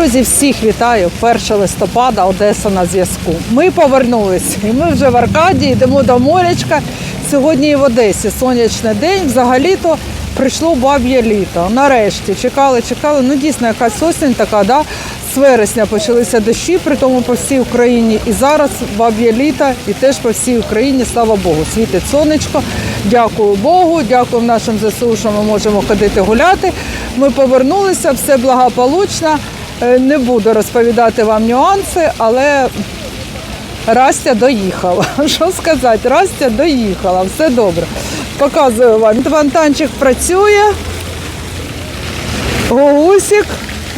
Друзі, всіх вітаю! 1 листопада, Одеса на зв'язку. Ми повернулися і ми вже в Аркадії, йдемо до морячка. Сьогодні і в Одесі сонячний день. Взагалі-то прийшло баб'є літо. Нарешті чекали, чекали. Ну дійсно, якась осінь така, да? З вересня почалися дощі, при тому по всій Україні. І зараз баб'є літо, і теж по всій Україні, слава Богу, світить сонечко. Дякую Богу, дякую нашим ЗСУ, що ми можемо ходити гуляти. Ми повернулися, все благополучно. Е, Не буду розповідати вам нюанси, але Растя доїхала. Що сказати? Растя доїхала, все добре. Показую вам. Фонтанчик працює. Гусік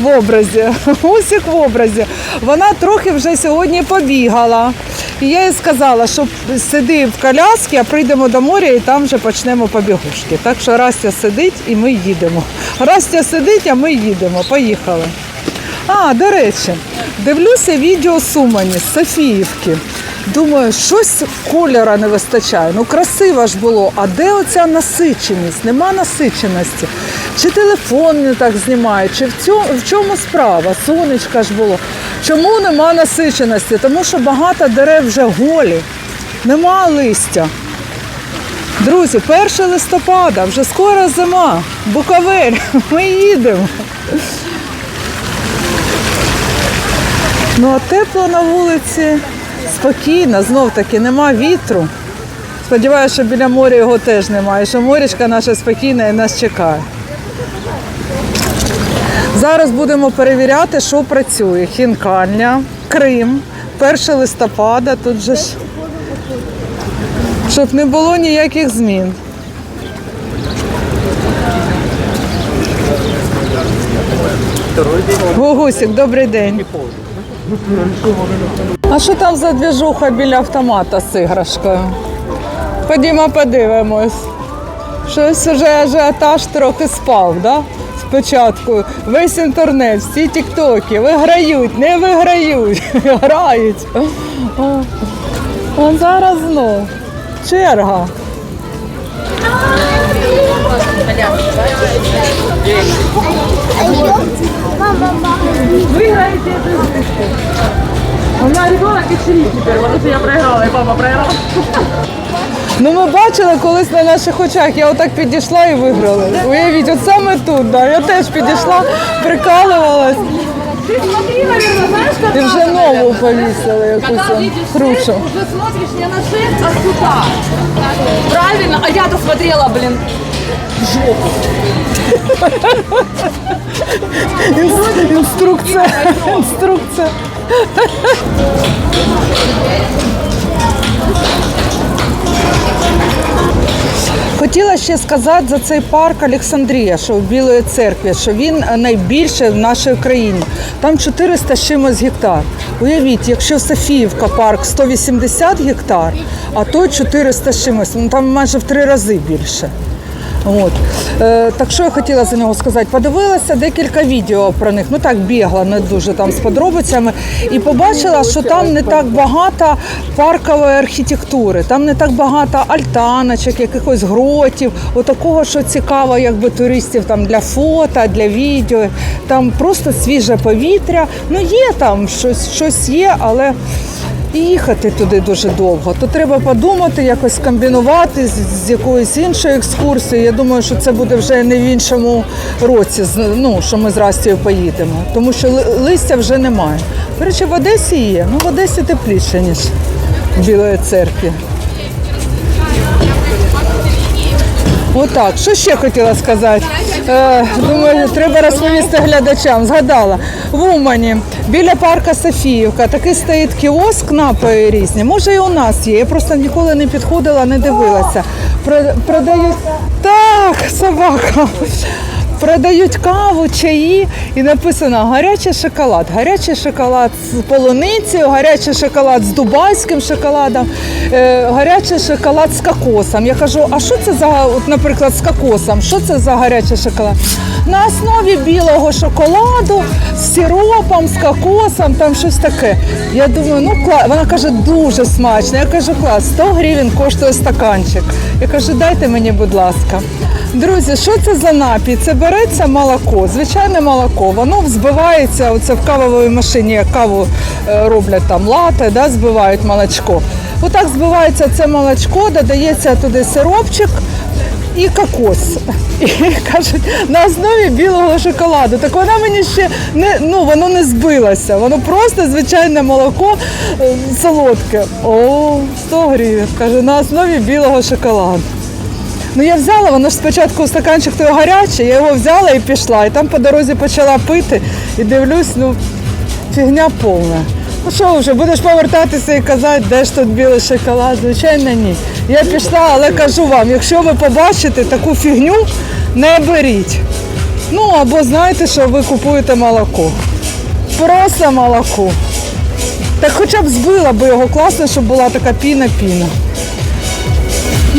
в образі. Гусік в образі. Вона трохи вже сьогодні побігала. І я їй сказала, що сиди в коляскі, а прийдемо до моря і там вже почнемо побігушки. Так що Растя сидить і ми їдемо. Растя сидить, а ми їдемо. Поїхали. А, до речі, дивлюся відео Сумані з Софіївки. Думаю, щось кольора не вистачає. Ну красиво ж було. А де оця насиченість? Нема насиченості. Чи телефон не так знімає, чи в цьому, в чому справа? Сонечка ж було. Чому нема насиченості? Тому що багато дерев вже голі, нема листя. Друзі, 1 листопада, вже скоро зима. Буковель, ми їдемо. Ну а тепло на вулиці, спокійно, знов таки нема вітру. Сподіваюся, що біля моря його теж немає, що морячка наша спокійна і нас чекає. Зараз будемо перевіряти, що працює. Хінкальня, Крим, 1 листопада, тут же ж. Щоб не було ніяких змін. Гугусик, добрий день. А що там за двіжуха біля автомата з іграшкою? Ходімо подивимось. Щось уже ажіотаж трохи спав, да? Спочатку весь інтернет, всі тіктоки виграють, не виграють, грають. А зараз знов. Черга. Виграєте знижку. У мене ребенок і чирі тепер, тому що я проіграла, і папа проіграв. Ну ми бачили колись на наших очах, я отак підійшла і виграла. Уявіть, от саме тут, да. я теж підійшла, прикалувалась. Ты смотри, наверное, как І вже нову повісили якусь Когда он, видишь шесть, кручу. уже смотришь не на шесть, а сюда. Правильно? А я-то смотрела, блин, Інс- Інструкція. Інструкція. Хотіла ще сказати за цей парк Олександрія, що в Білої церкві, що він найбільший в нашій країні. Там 400 з чимось гектар. Уявіть, якщо Софіївка парк 180 гектар, а той 400 з чимось, ну там майже в три рази більше. От. Е, так що я хотіла за нього сказати? Подивилася декілька відео про них. Ну так бігла, не дуже там з подробицями. І побачила, що там не так багато паркової архітектури, там не так багато альтаночок, якихось гротів, отакого, що цікаво, якби туристів там для фото, для відео. Там просто свіже повітря. Ну є там щось, щось є, але. І їхати туди дуже довго. То треба подумати, якось комбінувати з, з якоюсь іншою екскурсією. Я думаю, що це буде вже не в іншому році, ну, що ми з Растією поїдемо. Тому що листя вже немає. До речі, в Одесі є. Ну, в Одесі тепліше, ніж в Білої церкві. Отак, що ще хотіла сказати? Е, думаю, треба розповісти глядачам. Згадала в Умані біля парка Софіївка такий стоїть кіоск, напої різні. Може, і у нас є. Я просто ніколи не підходила, не дивилася. Про- Продають так, собака. Продають каву, чаї і написано гарячий шоколад. Гарячий шоколад з полуницею, гарячий шоколад з дубайським шоколадом, е, гарячий шоколад з кокосом. Я кажу, а що це за, от, наприклад, з кокосом? Що це за гарячий шоколад? На основі білого шоколаду з сиропом, з кокосом, там щось таке. Я думаю, ну клас. Вона каже, дуже смачно. Я кажу, клас, 100 гривень коштує стаканчик. Я кажу, дайте мені, будь ласка. Друзі, що це за напій? Це береться молоко, звичайне молоко. Воно взбивається оце в кавовій машині, як каву е, роблять там лати, да, збивають молочко. Отак збивається це молочко, додається туди сиропчик і кокос. І кажуть, на основі білого шоколаду. Так вона мені ще не ну воно не збилося. Воно просто звичайне молоко е, солодке. О, 100 гривень. Каже, на основі білого шоколаду. Ну я взяла, воно ж спочатку стаканчик той гарячий, я його взяла і пішла. І там по дорозі почала пити і дивлюсь, ну фігня повна. Ну що вже, будеш повертатися і казати, де ж тут білий шоколад? Звичайно, ні. Я пішла, але кажу вам, якщо ви побачите таку фігню, не беріть. Ну або знаєте, що ви купуєте молоко. Просто молоко. Так хоча б збила би його класно, щоб була така піна-піна.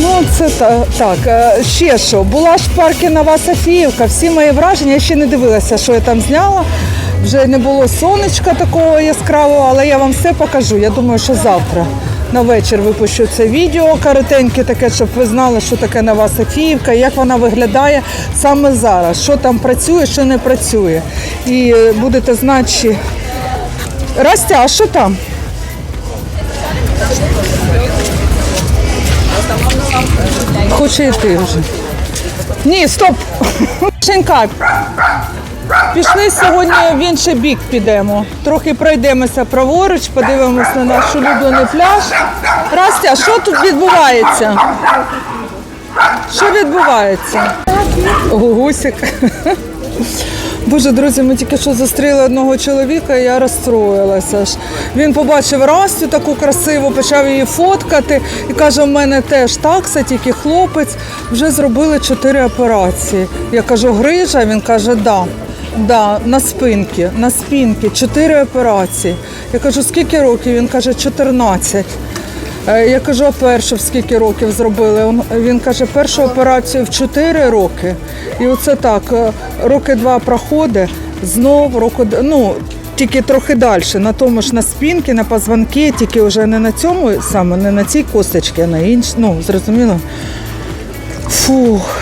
Ну, це та, так. Е, Ще що, була ж в парку Нова Софіївка, всі мої враження, я ще не дивилася, що я там зняла. Вже не було сонечка такого яскравого, але я вам все покажу. Я думаю, що завтра на вечір випущу це відео коротеньке таке, щоб ви знали, що таке Нова Софіївка, як вона виглядає саме зараз, що там працює, що не працює. І будете знати, чи... Растя, а що там? Хоче йти вже. Ні, стоп! Шенька, пішли сьогодні в інший бік підемо. Трохи пройдемося праворуч, подивимося на наш улюблений пляж. Растя, що тут відбувається? Що відбувається? Гусик. Боже, друзі, ми тільки що зустріли одного чоловіка, і я розстроїлася. ж. Він побачив Растю таку красиву, почав її фоткати і каже: у мене теж такса, тільки хлопець, вже зробили чотири операції. Я кажу, грижа, він каже, да. Да, на спинки, на спинки, чотири операції. Я кажу, скільки років? Він каже, 14. Е, Я кажу, а першу в скільки років зробили? Він каже, першу операцію в 4 роки. І оце так, е, роки два проходить, знов року, ну, тільки трохи далі, на тому ж на спинки, на позвонки, тільки вже не на цьому саме, не на цій косточці, а на іншій. Ну, зрозуміло. Фух.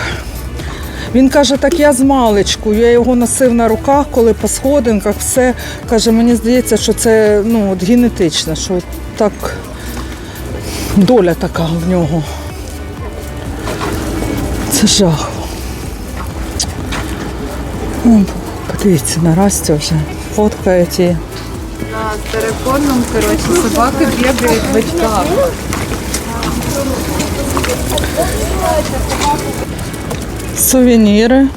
Він каже, так я з маличку, я його носив на руках, коли по сходинках, все. Каже, мені здається, що це ну, от генетично, що так доля така в нього. Це жах. О, подивіться, на Растю вже фоткають її. З переконом, коротше, собаки бігають батькам. Сувеніри.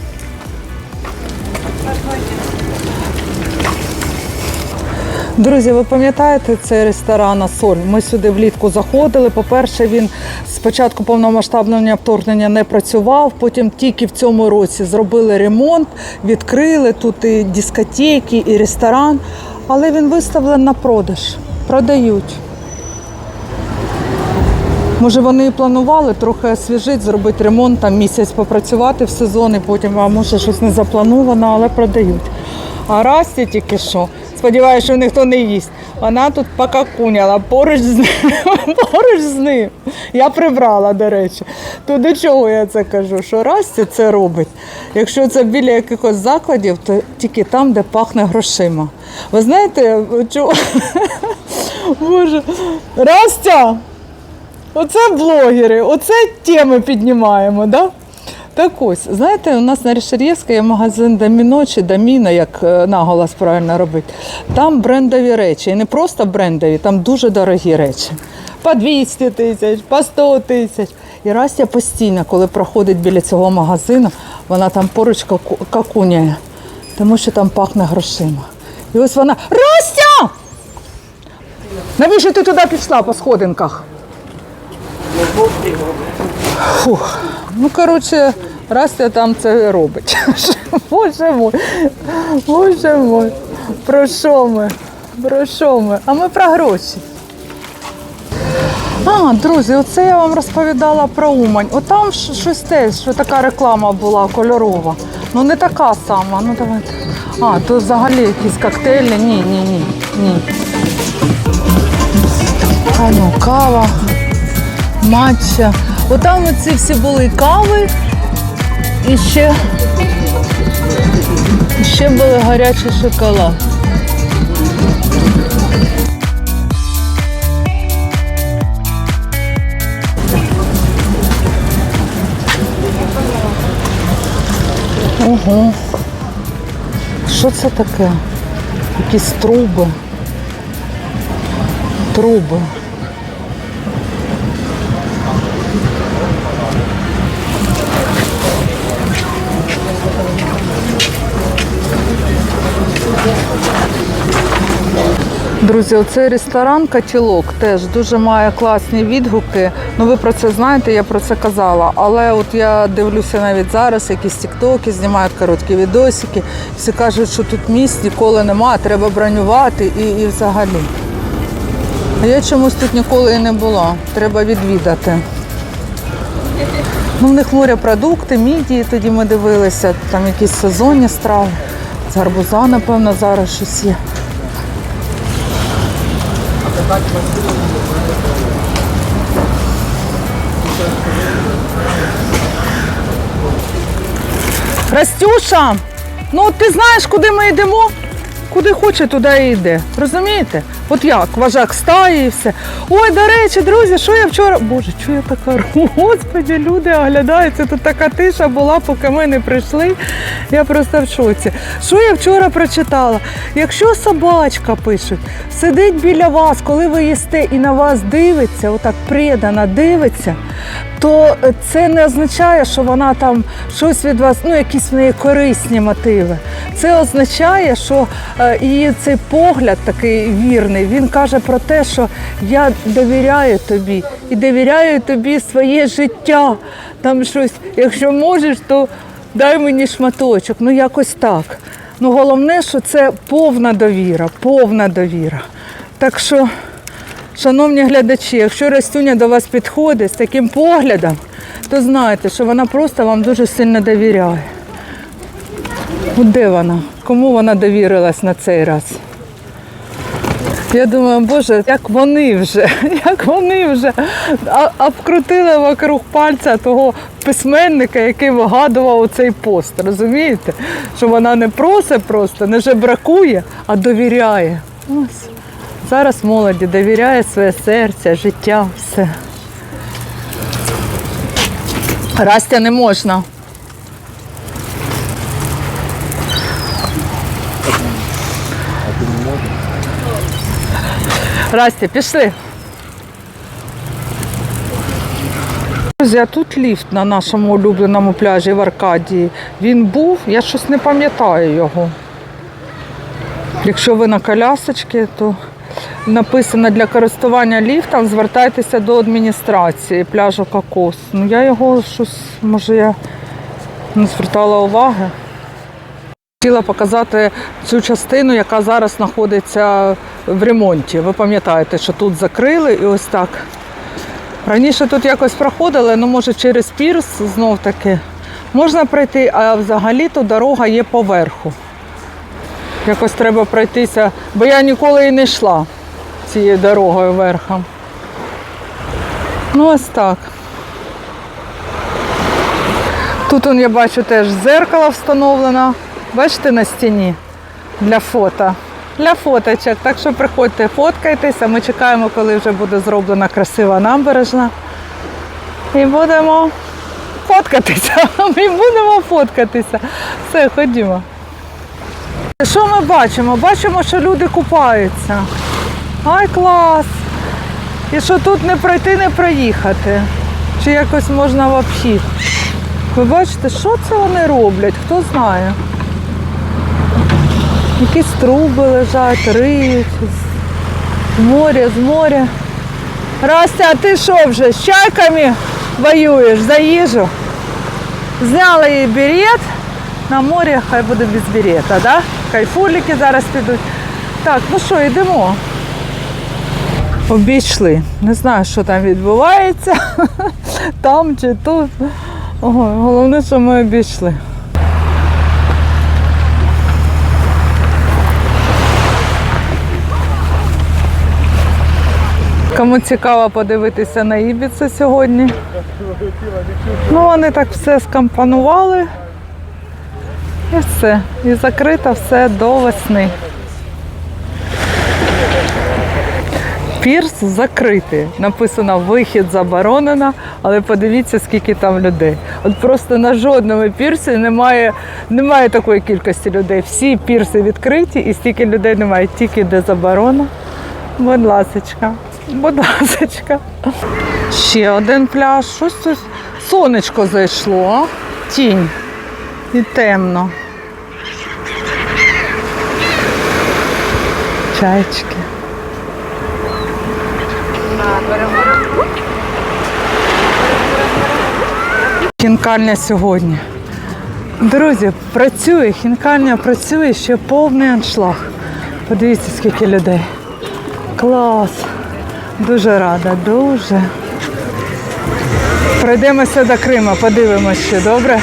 Друзі, ви пам'ятаєте цей ресторан Асоль? Ми сюди влітку заходили. По-перше, він спочатку повномасштабного вторгнення не працював, потім тільки в цьому році зробили ремонт, відкрили тут і дискотеки, і ресторан. Але він виставлений на продаж. Продають. Може, вони і планували трохи освіжити, зробити ремонт, там місяць попрацювати в сезон, і потім, а може щось не заплановано, але продають. А Расті тільки що, сподіваюся, що ніхто не їсть. Вона тут покакуняла поруч з ним. поруч з ним. Я прибрала, до речі. То до чого я це кажу? Що Расті це робить. Якщо це біля якихось закладів, то тільки там, де пахне грошима. Ви знаєте, чого? Боже, Растя! Оце блогери, оце теми піднімаємо, да? Так ось, знаєте, у нас на Рішерєвській є магазин Доміно чи Доміно, як е, наголос правильно робити. Там брендові речі. І не просто брендові, там дуже дорогі речі. По 200 тисяч, по 100 тисяч. І Растя постійно, коли проходить біля цього магазину, вона там поруч каку- какуняє, тому що там пахне грошима. І ось вона. Растя! Навіщо ти туди пішла по сходинках? Фух. Ну, коротше, Растя там це робить. Боже мой, боже мой. Про що ми? Про що ми? А ми про гроші. А, друзі, оце я вам розповідала про Умань. Отам щось теж, що така реклама була кольорова. Ну не така сама. Ну давайте. А, то взагалі якісь коктейлі. Ні, ні, ні, ні. А ну, кава, матча. Отам оці всі були кави І ще, ще були гарячий шоколад. Ого. Що це таке? Якісь труби. Труби. Друзі, оцей ресторан Катілок теж дуже має класні відгуки. Ну ви про це знаєте, я про це казала. Але от я дивлюся навіть зараз, якісь тіктоки знімають короткі відосики. Всі кажуть, що тут місць ніколи нема, треба бронювати і, і взагалі. Я чомусь тут ніколи і не була. Треба відвідати. Ну, в них морепродукти, мідії тоді ми дивилися, там якісь сезонні страви. Гарбуза, напевно, зараз щось є. Растюша, ну от ти знаєш, куди ми йдемо? Куди хоче, туди і йде. Розумієте? От як, вважак стає і все. Ой, до речі, друзі, що я вчора. Боже, що я така? Господи, люди оглядаються. Тут така тиша була, поки ми не прийшли. Я просто в шоці. Що я вчора прочитала? Якщо собачка пишуть, сидить біля вас, коли ви їсте і на вас дивиться, отак предана дивиться, то це не означає, що вона там щось від вас, ну якісь в неї корисні мотиви. Це означає, що е, її цей погляд такий вірний, він каже про те, що я довіряю тобі і довіряю тобі своє життя. Там щось, якщо можеш, то дай мені шматочок. Ну якось так. Ну головне, що це повна довіра, повна довіра. Так що. Шановні глядачі, якщо Растюня до вас підходить з таким поглядом, то знайте, що вона просто вам дуже сильно довіряє. Де вона? Кому вона довірилась на цей раз? Я думаю, боже, як вони вже, як вони вже обкрутили вокруг пальця того письменника, який вигадував цей пост. Розумієте? Що вона не просить просто, не жебракує, а довіряє. Ось. Зараз молоді довіряє своє серце, життя, все. Растя не можна. Растя, пішли. Друзі, а тут ліфт на нашому улюбленому пляжі в Аркадії. Він був, я щось не пам'ятаю його. Якщо ви на колясочці, то написано для користування ліфтом, звертайтеся до адміністрації пляжу Кокос. Ну я його щось, може, я не звертала уваги. Хотіла показати цю частину, яка зараз знаходиться в ремонті. Ви пам'ятаєте, що тут закрили і ось так. Раніше тут якось проходили, ну може через пірс знов таки. Можна пройти, а взагалі-то дорога є поверху. Якось треба пройтися, бо я ніколи і не йшла цією дорогою верхом. Ну, ось так. Тут он, я бачу теж зеркало встановлено. Бачите на стіні для фото. Для фоточок. Так що приходьте, фоткайтеся. Ми чекаємо, коли вже буде зроблена красива набережна. І будемо фоткатися. Ми будемо фоткатися. Все, ходімо. Що ми бачимо? Бачимо, що люди купаються. Ай, клас! І що тут не пройти, не проїхати. Чи якось можна в обхід. Ви бачите, що це вони роблять? Хто знає? Якісь труби лежать, риють. З моря, з моря. Растя, а ти що вже з чайками воюєш за їжу? Зняли їй берет. На морі хай буде без берета, да? Кайфуліки зараз підуть. Так, ну що, йдемо. Обійшли. Не знаю, що там відбувається. Там чи тут. Ого, головне, що ми обійшли. Кому цікаво подивитися на Ібіцу сьогодні. Ну, вони так все скомпонували. І все. І закрито все до весни. Пірс закритий. Написано вихід заборонено, але подивіться, скільки там людей. От просто на жодному пірсі немає, немає такої кількості людей. Всі пірси відкриті і стільки людей немає, тільки де заборона. Будь ласочка, будь ласочка. Ще один пляж. Щось сонечко зайшло. Тінь. І темно. Чайчики. Хінкальня сьогодні. Друзі, працює, хінкальня працює, ще повний аншлаг. Подивіться, скільки людей. Клас. Дуже рада, дуже. Пройдемося до Крима, подивимося добре?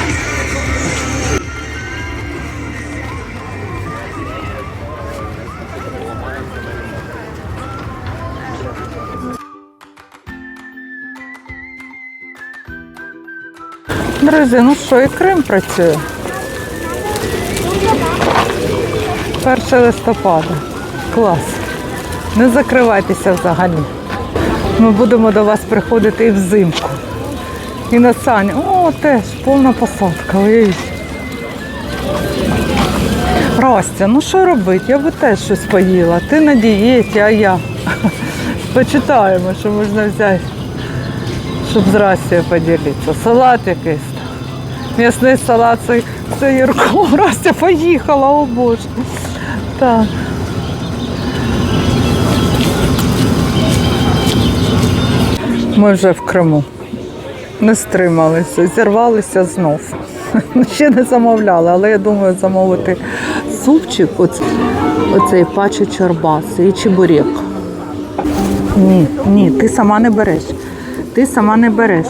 Друзі, ну що, і Крим працює. 1 листопада. Клас. Не закривайтеся взагалі. Ми будемо до вас приходити і взимку. І на сані. О, теж повна посадка. Уявіть. Растя, ну що робити? Я би теж щось поїла. Ти на дієті, а я. Почитаємо, що можна взяти, щоб з Растю поділитися. Салат якийсь. М'ясний салат це, це Юрко. Растя поїхала, о Боже. Так. Ми вже в Криму. Не стрималися, зірвалися знов. Ще не замовляли, але я думаю замовити супчик, оц- оцей паче чорбаси і чебурек. Ні, ні, ти сама не береш. Ти сама не береш.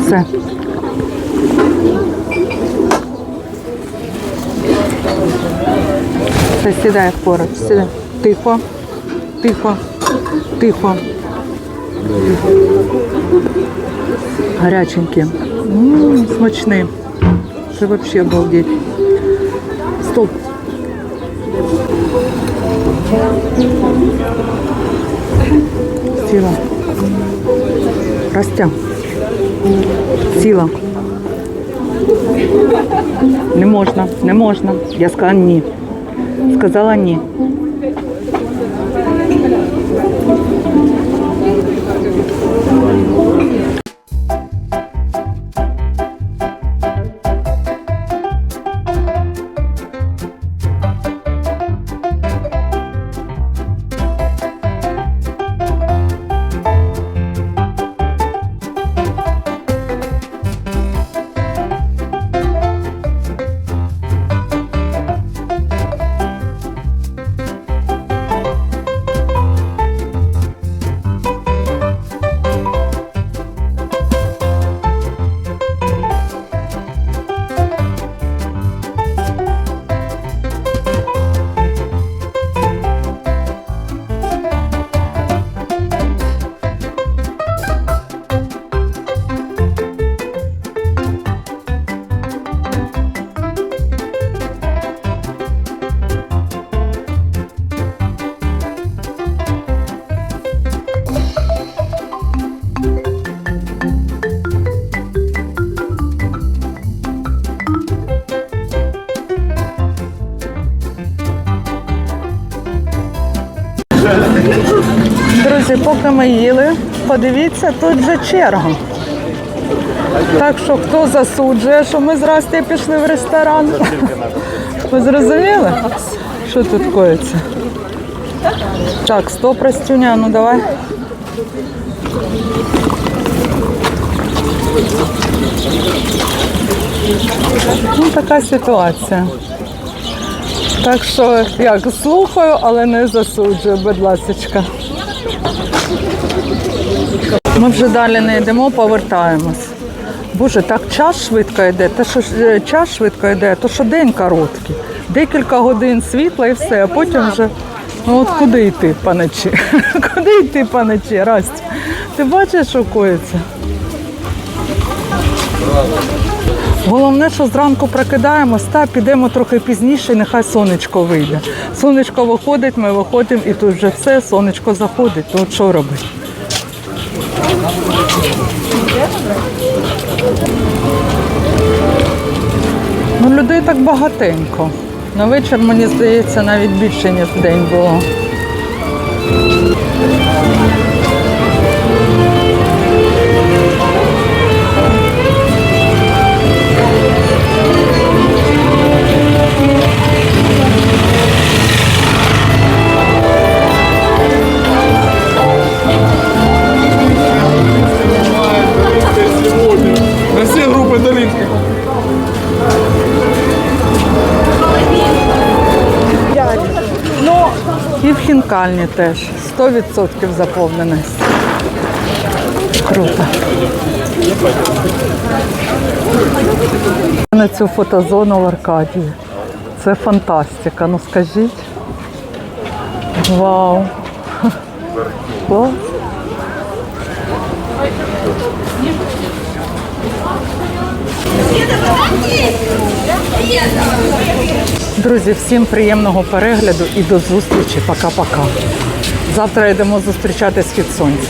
Все. Все, сідай поруч, сідай. Тихо, тихо, тихо. Гаряченький. М, Смачний. Це взагалі обалдеть. Стоп. Сіла. Растя. Сіла. Не можна, не можна. Я сказала ні. Сказала ні. Друзі, поки ми їли, подивіться, тут вже черга. Так що хто засуджує, що ми з пішли в ресторан? Ви зрозуміли, що тут коїться? Так, стоп, Растюня, ну давай. Ну, така ситуація. Так що, як слухаю, але не засуджую, будь ласочка. Ми вже далі не йдемо, повертаємось. Боже, так час швидко йде, те, що е, час швидко йде, то що день короткий. Декілька годин світла і все, а потім вже. Ну от куди йти поночі? Куди йти поночі, Расті? Ти бачиш, що коїться? Головне, що зранку прокидаємось та підемо трохи пізніше, нехай сонечко вийде. Сонечко виходить, ми виходимо і тут вже все, сонечко заходить. То що робити? Ну, людей так багатенько. На вечір, мені здається, навіть більше, ніж в день було. Всі. Ну, і в хінкальні теж 100% заповненість. Круто. На цю фотозону в Аркадії. Це фантастика, ну скажіть. Вау. Клас. Друзі, всім приємного перегляду і до зустрічі. Пока-пока. Завтра йдемо зустрічати схід сонця.